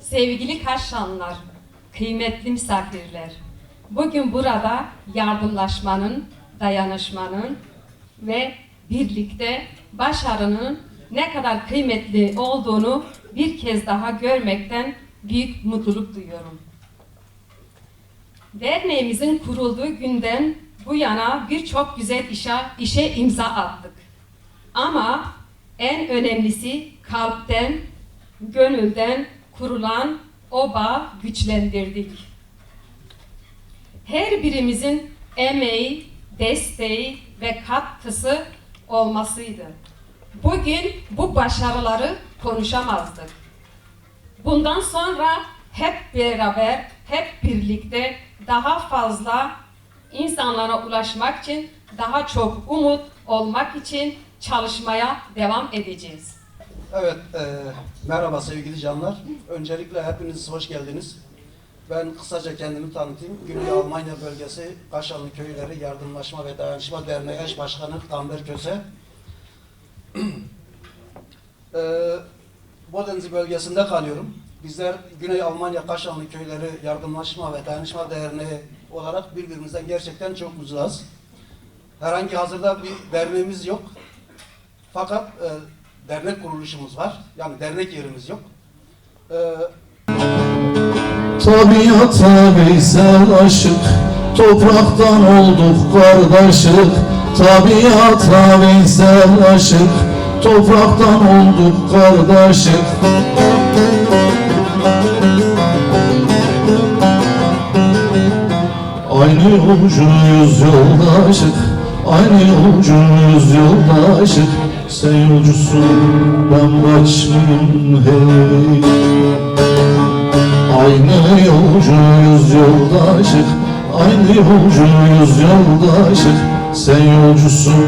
sevgili Kaşanlılar, kıymetli misafirler. Bugün burada yardımlaşmanın, dayanışmanın ve birlikte başarının ne kadar kıymetli olduğunu bir kez daha görmekten büyük mutluluk duyuyorum. Derneğimizin kurulduğu günden bu yana birçok güzel işe, işe imza attık. Ama en önemlisi kalpten, gönülden kurulan o bağı güçlendirdik. Her birimizin emeği, desteği ve katkısı olmasıydı. Bugün bu başarıları konuşamazdık. Bundan sonra hep beraber, hep birlikte daha fazla insanlara ulaşmak için, daha çok umut olmak için çalışmaya devam edeceğiz. Evet, e, merhaba sevgili canlar. Öncelikle hepiniz hoş geldiniz. Ben kısaca kendimi tanıtayım. Güney Almanya Bölgesi Kaşanlı Köyleri Yardımlaşma ve Dayanışma Derneği Eş Başkanı Tamber Köse. e, Bodenzi bölgesinde kalıyorum. Bizler Güney Almanya Kaşanlı Köyleri Yardımlaşma ve Dayanışma Derneği olarak birbirimizden gerçekten çok uzağız. Herhangi hazırda bir derneğimiz yok. Fakat e, dernek kuruluşumuz var. Yani dernek yerimiz yok. E, Tabiata veysel aşık Topraktan olduk kardeşik Tabiata veysel aşık Topraktan olduk kardeşik Aynı yolcuyuz yoldaşık Aynı yolcuyuz yoldaşık Sen yolcusun ben kaçmayayım hey. Aynı yolcuyuz yoldaşık Aynı yolcuyuz yoldaşık. Sen yolcusun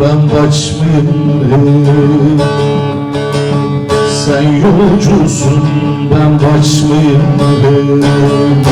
ben kaçmayayım hey. Sen yolcusun ben kaçmayayım hey.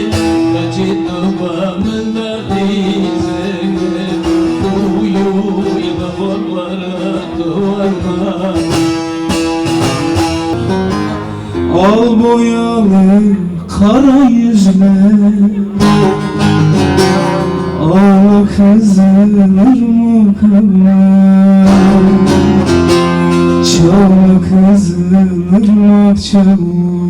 Al boyalı kara yüzme Al kızılır mı Çal kızılır mı Ağlamak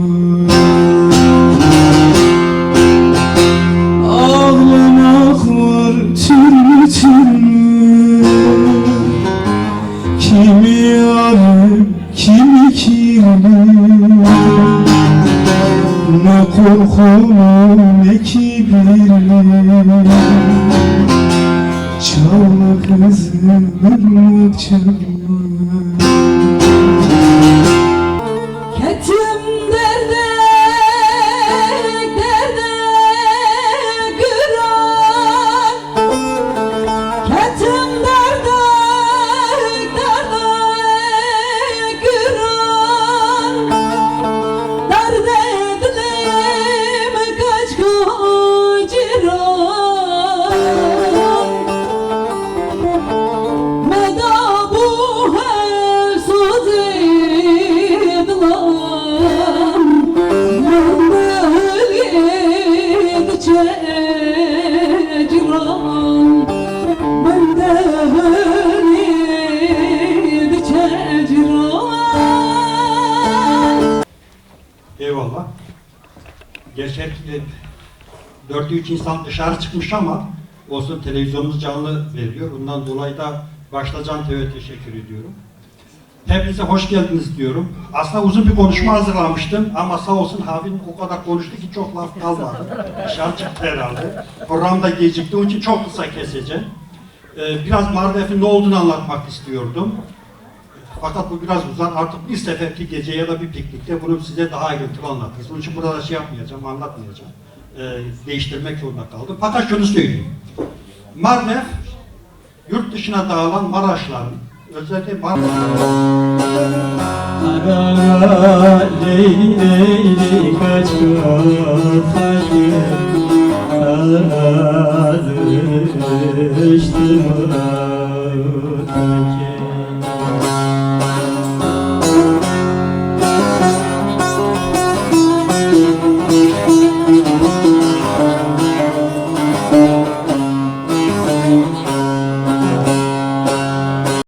Ne korkulu ne kibirli Çal kızım ırmak çalma Dörtte üç insan dışarı çıkmış ama olsun televizyonumuz canlı veriliyor. Bundan dolayı da başta Can TV'ye teşekkür ediyorum. Hepinize hoş geldiniz diyorum. Aslında uzun bir konuşma hazırlamıştım ama sağ olsun Havin o kadar konuştu ki çok laf kalmadı. Dışarı çıktı herhalde. Program da gecikti, onun için çok kısa keseceğim. Ee, biraz Mardef'in ne olduğunu anlatmak istiyordum. Fakat bu biraz uzar. Artık bir seferki gece ya da bir piknikte bunu size daha ayrıntılı anlatırız. Onun için burada şey yapmayacağım, anlatmayacağım. Ee, değiştirmek zorunda kaldım. Fakat şunu söyleyeyim. Mardef, yurt dışına dağılan Maraşların, özellikle Maraş... Ara leyli leyli kaç kaçtı Karıştı